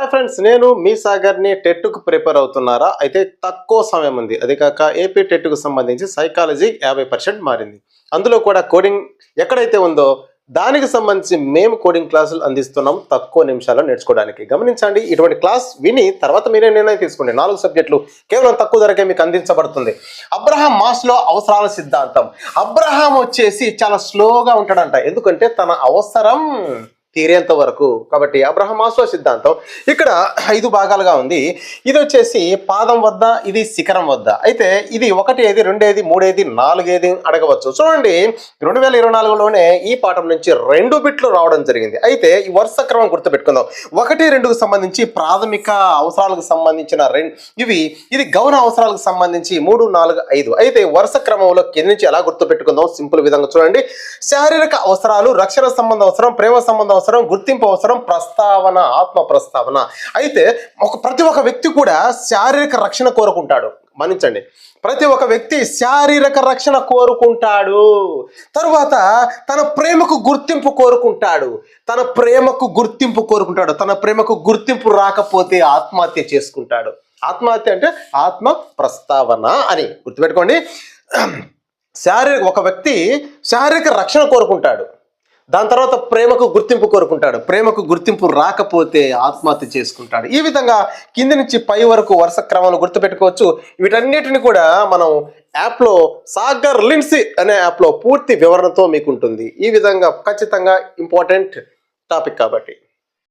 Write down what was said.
Hi friends నేను మీ సాగర్ని టెట్కు prepare అవుతున్నారా? అయితే తక్కువ సమయం ఉంది. అదే కాక ఏపీ టెట్కు సంబంధించి సైకాలజీ యాభై పర్సెంట్ మారింది. అందులో కూడా కోడింగ్ ఎక్కడైతే ఉందో దానికి సంబంధించి మేము కోడింగ్ క్లాసులు అందిస్తున్నాం. తక్కువ నిమిషాల్లో నేర్చుకోవడానికి. గమనించండి ఇటువంటి క్లాస్ విని తర్వాత మీరే నిర్ణయం తీసుకోండి. నాలుగు సబ్జెక్టులు కేవలం తక్కువ ధరకే మీకు అందించబడుతుంది. అబ్రహాం మాస్లో అవసరాల సిద్ధాంతం. అబ్రహాం వచ్చేసి చాలా స్లోగా ఉంటాడంట. ఎందుకంటే తన అవసరం తీరేంత వరకు. కాబట్టి అబ్రహం సిద్ధాంతం ఇక్కడ ఐదు భాగాలుగా ఉంది. ఇది వచ్చేసి పాదం వద్ద ఇది శిఖరం వద్ద. అయితే ఇది ఒకటి ఏది రెండేది మూడేది నాలుగేది అడగవచ్చు. చూడండి రెండు వేల ఇరవై నాలుగులోనే ఈ పాఠం నుంచి రెండు బిట్లు రావడం జరిగింది. అయితే ఈ వరుస క్రమం గుర్తుపెట్టుకుందాం. ఒకటి రెండుకు సంబంధించి ప్రాథమిక అవసరాలకు సంబంధించిన రెండు ఇవి ఇది గౌన అవసరాలకు సంబంధించి మూడు నాలుగు ఐదు. అయితే వరుస క్రమంలో కింద నుంచి ఎలా గుర్తుపెట్టుకుందాం? సింపుల్ విధంగా చూడండి. శారీరక అవసరాలు రక్షణ సంబంధ అవసరం ప్రేమ సంబంధం అవసరం గుర్తింపు అవసరం ప్రస్తావన ఆత్మ ప్రస్తావన అయితే ఒక ప్రతి ఒక్క వ్యక్తి కూడా శారీరక రక్షణ కోరుకుంటాడు. మన్నించండి ప్రతి ఒక్క వ్యక్తి శారీరక రక్షణ కోరుకుంటాడు. తరువాత తన ప్రేమకు గుర్తింపు కోరుకుంటాడు. తన ప్రేమకు గుర్తింపు కోరుకుంటాడు. తన ప్రేమకు గుర్తింపు రాకపోతే ఆత్మహత్య చేసుకుంటాడు. ఆత్మహత్య అంటే ఆత్మ ప్రస్తావన అని గుర్తుపెట్టుకోండి. శారీరక ఒక వ్యక్తి శారీరక రక్షణ కోరుకుంటాడు. దాని తర్వాత ప్రేమకు గుర్తింపు కోరుకుంటాడు. ప్రేమకు గుర్తింపు రాకపోతే ఆత్మహత్య చేసుకుంటాడు. ఈ విధంగా కింది నుంచి పై వరకు వరుస క్రమాలు గుర్తుపెట్టుకోవచ్చు. వీటన్నిటిని కూడా మనం యాప్లో సాగర్ లిన్సీ అనే యాప్లో పూర్తి వివరణతో మీకు ఉంటుంది. ఈ విధంగా ఖచ్చితంగా ఇంపార్టెంట్ టాపిక్ కాబట్టి.